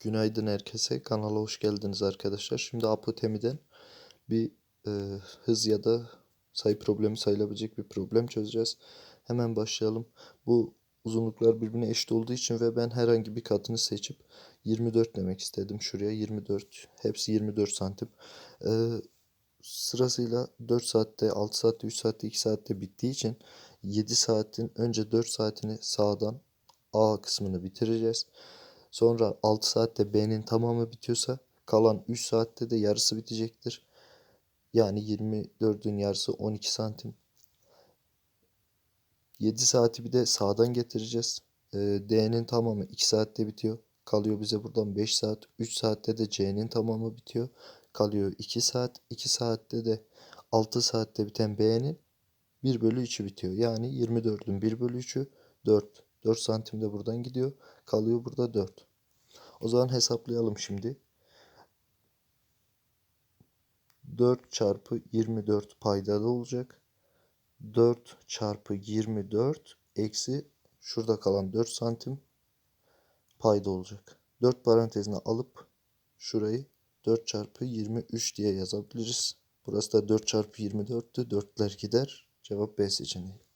Günaydın herkese. Kanala hoş geldiniz arkadaşlar. Şimdi Apotemi'den bir e, hız ya da sayı problemi sayılabilecek bir problem çözeceğiz. Hemen başlayalım. Bu uzunluklar birbirine eşit olduğu için ve ben herhangi bir katını seçip 24 demek istedim. Şuraya 24. Hepsi 24 santim. E, sırasıyla 4 saatte, 6 saatte, 3 saatte, 2 saatte bittiği için 7 saatin önce 4 saatini sağdan A kısmını bitireceğiz. Sonra 6 saatte B'nin tamamı bitiyorsa kalan 3 saatte de yarısı bitecektir. Yani 24'ün yarısı 12 santim. 7 saati bir de sağdan getireceğiz. Ee, D'nin tamamı 2 saatte bitiyor. Kalıyor bize buradan 5 saat. 3 saatte de C'nin tamamı bitiyor. Kalıyor 2 saat. 2 saatte de 6 saatte biten B'nin 1 bölü 3'ü bitiyor. Yani 24'ün 1 bölü 3'ü 4. 4 santim de buradan gidiyor. Kalıyor burada 4. O zaman hesaplayalım şimdi. 4 çarpı 24 paydada olacak. 4 çarpı 24 eksi şurada kalan 4 santim payda olacak. 4 parantezine alıp şurayı 4 çarpı 23 diye yazabiliriz. Burası da 4 çarpı 24'tü. 4'ler gider. Cevap B seçeneği.